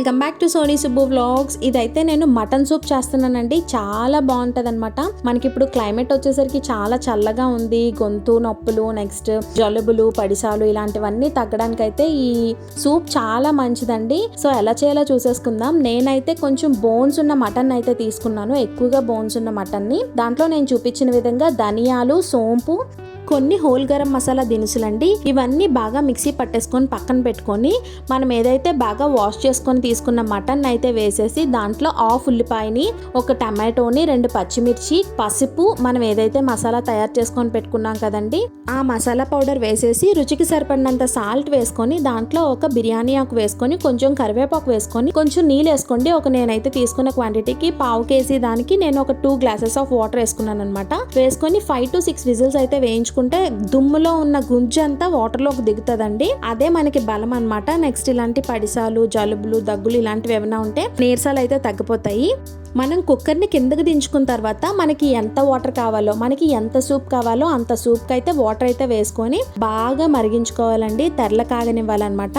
Welcome back to Soni Subbu vlogs. ఇదైతే నేను mutton soup చేస్తున్నానండి. చాలా బాగుంటది అనమాట మనకి ఇప్పుడు క్లైమేట్ వచ్చేసరికి చాలా చల్లగా ఉంది. గొంతు నొప్పులు నెక్స్ట్ జలుబులు పడిసాలు ఇలాంటివన్నీ తగ్గడానికి అయితే ఈ సూప్ చాలా మంచిదండి. సో ఎలా చేయాలో చూసేసుకుందాం. నేనైతే కొంచెం బోన్స్ ఉన్న మటన్ అయితే తీసుకున్నాను. ఎక్కువగా బోన్స్ ఉన్న మటన్ని దాంట్లో నేను చూపించిన విధంగా ధనియాలు సోంపు కొన్ని హోల్ గరం మసాలా దినుసులండి ఇవన్నీ బాగా మిక్సీ పట్టేసుకొని పక్కన పెట్టుకొని మనం ఏదైతే బాగా వాష్ చేసుకొని తీసుకున్న మటన్ అయితే వేసేసి దాంట్లో ఆఫ్ ఉల్లిపాయని ఒక టమాటోని రెండు పచ్చిమిర్చి పసుపు మనం ఏదైతే మసాలా తయారు చేసుకొని పెట్టుకున్నాం కదండి. ఆ మసాలా పౌడర్ వేసేసి రుచికి సరిపడినంత సాల్ట్ వేసుకొని దాంట్లో ఒక బిర్యానీ ఆకు వేసుకొని కొంచెం కరివేపాకు వేసుకొని కొంచెం నీళ్ళు వేసుకోండి. ఒక నేనైతే తీసుకున్న క్వాంటిటీకి పావు కేజీ దానికి నేను ఒక టూ గ్లాసెస్ ఆఫ్ వాటర్ వేసుకున్నాను అనమాట వేసుకొని ఫైవ్ టు సిక్స్ విజిల్స్ అయితే వేయించుకుంటే దుమ్ములో ఉన్న గుంజు అంతా వాటర్లోకి దిగుతుందండి. అదే మనకి బలం అన్నమాట. నెక్స్ట్ ఇలాంటి పడిసాలు జలుబులు దగ్గులు ఇలాంటివి ఏమైనా ఉంటే నీరసాలు అయితే తగ్గిపోతాయి. మనం కుక్కర్ని కిందకి దించుకున్న తర్వాత మనకి ఎంత వాటర్ కావాలో మనకి ఎంత సూప్ కావాలో అంత సూప్కి అయితే వాటర్ అయితే వేసుకొని బాగా మరిగించుకోవాలండి. తెరల కాగనివ్వాలన్నమాట.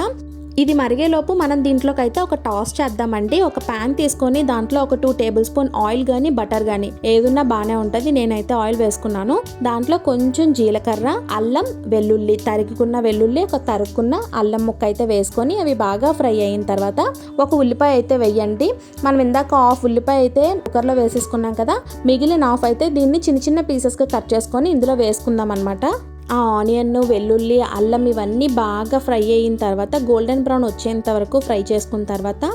ఇది మరిగేలోపు మనం దీంట్లోకి అయితే ఒక టాస్ చేద్దామండి. ఒక ప్యాన్ తీసుకొని దాంట్లో ఒక టూ టేబుల్ స్పూన్ ఆయిల్ కానీ బటర్ కానీ ఏదున్నా బాగానే ఉంటుంది. నేనైతే ఆయిల్ వేసుకున్నాను. దాంట్లో కొంచెం జీలకర్ర అల్లం వెల్లుల్లి తరుగుకున్న వెల్లుల్లి ఒక తరుక్కున్న అల్లం ముక్క అయితే వేసుకొని అవి బాగా ఫ్రై అయిన తర్వాత ఒక ఉల్లిపాయ అయితే వేయండి. మనం ఇందాక హాఫ్ ఉల్లిపాయ అయితే కుక్కర్లో వేసేసుకున్నాం కదా మిగిలిన హాఫ్ అయితే దీన్ని చిన్న చిన్న పీసెస్గా కట్ చేసుకొని ఇందులో వేసుకుందాం అనమాట ఆ ఆనియన్ వెల్లుల్లి అల్లం ఇవన్నీ బాగా ఫ్రై అయిన తర్వాత గోల్డెన్ బ్రౌన్ వచ్చేంత వరకు ఫ్రై చేసుకున్న తర్వాత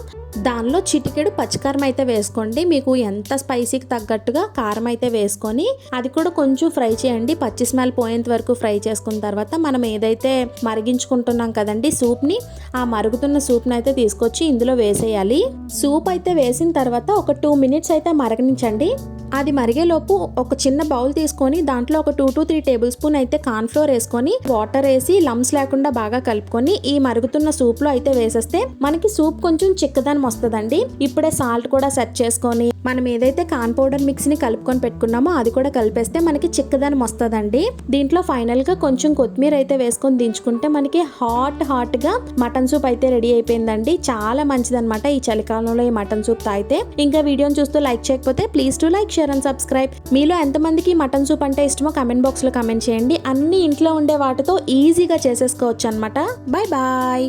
దానిలో చిటికెడు పచ్చికారం అయితే వేసుకోండి. మీకు ఎంత స్పైసీకి తగ్గట్టుగా కారం అయితే వేసుకొని అది కూడా కొంచెం ఫ్రై చేయండి. పచ్చి స్మెల్ పోయేంత వరకు ఫ్రై చేసుకున్న తర్వాత మనం ఏదైతే మరిగించుకుంటున్నాం కదండి సూప్ని ఆ మరుగుతున్న సూప్ని అయితే తీసుకొచ్చి ఇందులో వేసేయాలి. సూప్ అయితే వేసిన తర్వాత ఒక టూ మినిట్స్ అయితే మరగనించండి. అది మరిగేలోపు ఒక చిన్న బౌల్ తీసుకొని దాంట్లో ఒక two to three tablespoon అయితే కార్న్ఫ్లోర్ వేసుకొని వాటర్ వేసి లమ్స్ లేకుండా బాగా కలుపుకొని ఈ మరుగుతున్న సూప్లో అయితే వేసేస్తే మనకి సూప్ కొంచెం చిక్కదనం వస్తుందండి. ఇప్పుడే సాల్ట్ కూడా సెట్ చేసుకొని మనం ఏదైతే కాన్ పౌడర్ మిక్స్ని కలుపుకొని పెట్టుకున్నామో అది కూడా కలిపేస్తే మనకి చిక్కదనం వస్తుందండి. దీంట్లో ఫైనల్గా కొంచెం కొత్తిమీర అయితే వేసుకొని దించుకుంటే మనకి హాట్ హాట్గా మటన్ సూప్ అయితే రెడీ అయిపోయిందండి. చాలా మంచిదనమాట ఈ చలికాలంలో ఈ మటన్ సూప్ తాగితే. ఇంకా వీడియోని చూస్తూ లైక్ చేయకపోతే please to like share and subscribe. మీలో ఎంతమందికి మటన్ సూప్ అంటే ఇష్టమో కమెంట్ బాక్స్లో కమెంట్ చేయండి. అన్ని ఇంట్లో ఉండే వాటితో ఈజీగా చేసేసుకోవచ్చు అనమాట బాయ్ బాయ్.